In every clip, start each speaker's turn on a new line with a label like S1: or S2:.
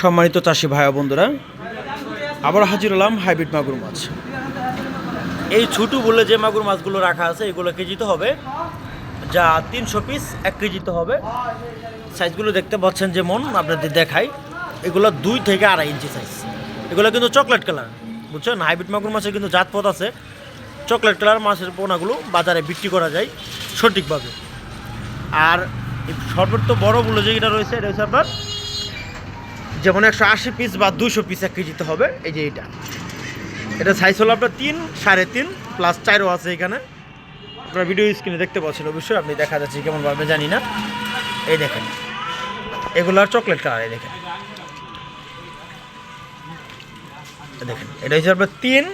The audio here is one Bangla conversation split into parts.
S1: সম্মানিত চাষি ভাই বন্ধুরা, আবার হাজির হলাম হাইব্রিড মাগুর মাছ। এই ছোটো বলে যে মাগুর মাছগুলো রাখা আছে, এগুলো কেজিতে হবে। যা তিনশো পিস, এক কেজিতে হবে। সাইজগুলো দেখতে পাচ্ছেন যেমন, আপনাদের দেখাই। এগুলো দুই থেকে আড়াই ইঞ্চি সাইজ এগুলো কিন্তু চকলেট কালার, বুঝছেন? হাইব্রিড মাগুর মাছের কিন্তু জাতপথ আছে। চকলেট কালার মাছের পোনাগুলো বাজারে বিক্রি করা যায় সঠিকভাবে। আর সর্বোচ্চ বড় বলে যে এটা রয়েছে, এটা হচ্ছে আপনার যেমন একশো আশি পিস বা দুশো পিস এক কেজিতে হবে, এই যে এটা। এটা সাইজ হলো আপনার তিন, সাড়ে তিন প্লাস চারও আছে এখানে। আপনার ভিডিও স্ক্রিনে দেখতে পাচ্ছেন অবশ্যই আপনি দেখা যাচ্ছে কেমন ভাবে জানি না। এই দেখেন এগুলো আর চকলেট কালার এই দেখেন। দেখেন, এটা হচ্ছে আপনার তিন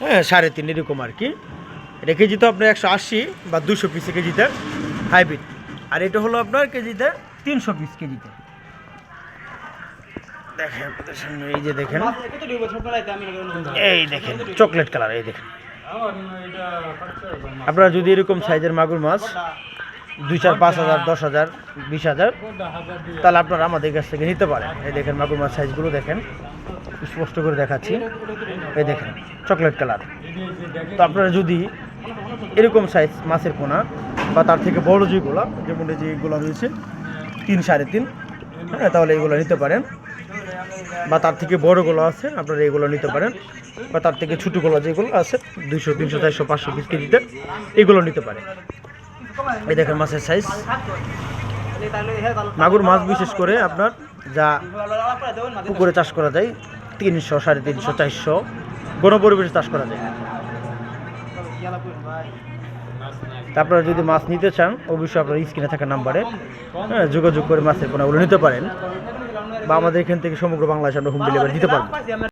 S1: হ্যাঁ সাড়ে তিন, এরকম আর কি। এটা কেজিতে আপনার একশো আশি বা দুশো পিস কেজিতে হাইব্রিড আর এটা হলো আপনার কেজিতে তিনশো পিস কেজিতে। দেখেন আপনাদের সামনে এই যে দেখেন। এই দেখেন চকলেট কালার এই দেখেন। আপনারা যদি এরকম সাইজের মাগুর মাছ দুই চার পাঁচ হাজার দশ হাজার বিশ হাজার তাহলে আপনারা আমাদের কাছ থেকে নিতে পারেন। এই দেখেন মাগুর মাছ সাইজগুলো দেখেন। স্পষ্ট করে দেখাচ্ছি। এই দেখেন চকলেট কালার। তো আপনারা যদি এরকম সাইজ মাছের পোনা বা তার থেকে বড় যেগুলো যেমন এই যে এগুলো রয়েছে তিন সাড়ে তিন হ্যাঁ তাহলে এগুলো নিতে পারেন। বা তার থেকে বড়গুলো আছে, আপনারা এগুলো নিতে পারেন। বা তার থেকে ছোটোগুলো যেগুলো আছে, দুইশো, তিনশো, চারশো, পাঁচশো পিস কেজিতে, এগুলো নিতে পারে এই দেখেন মাছের সাইজ মাগুর মাছ বিশেষ করে আপনার যা পুকুরে চাষ করা যায়, তিনশো, সাড়ে তিনশো, চারশো গণপরিবেশে চাষ করা যায়। আপনারা যদি মাছ নিতে চান, অবশ্যই আপনার স্ক্রিনে থাকা নাম্বারে হ্যাঁ যোগাযোগ করে মাছের পোনাগুলো নিতে পারেন। বা আমাদের এখান থেকে সমগ্র বাংলাদেশে আমরা হোম ডেলিভারি দিতে পারব।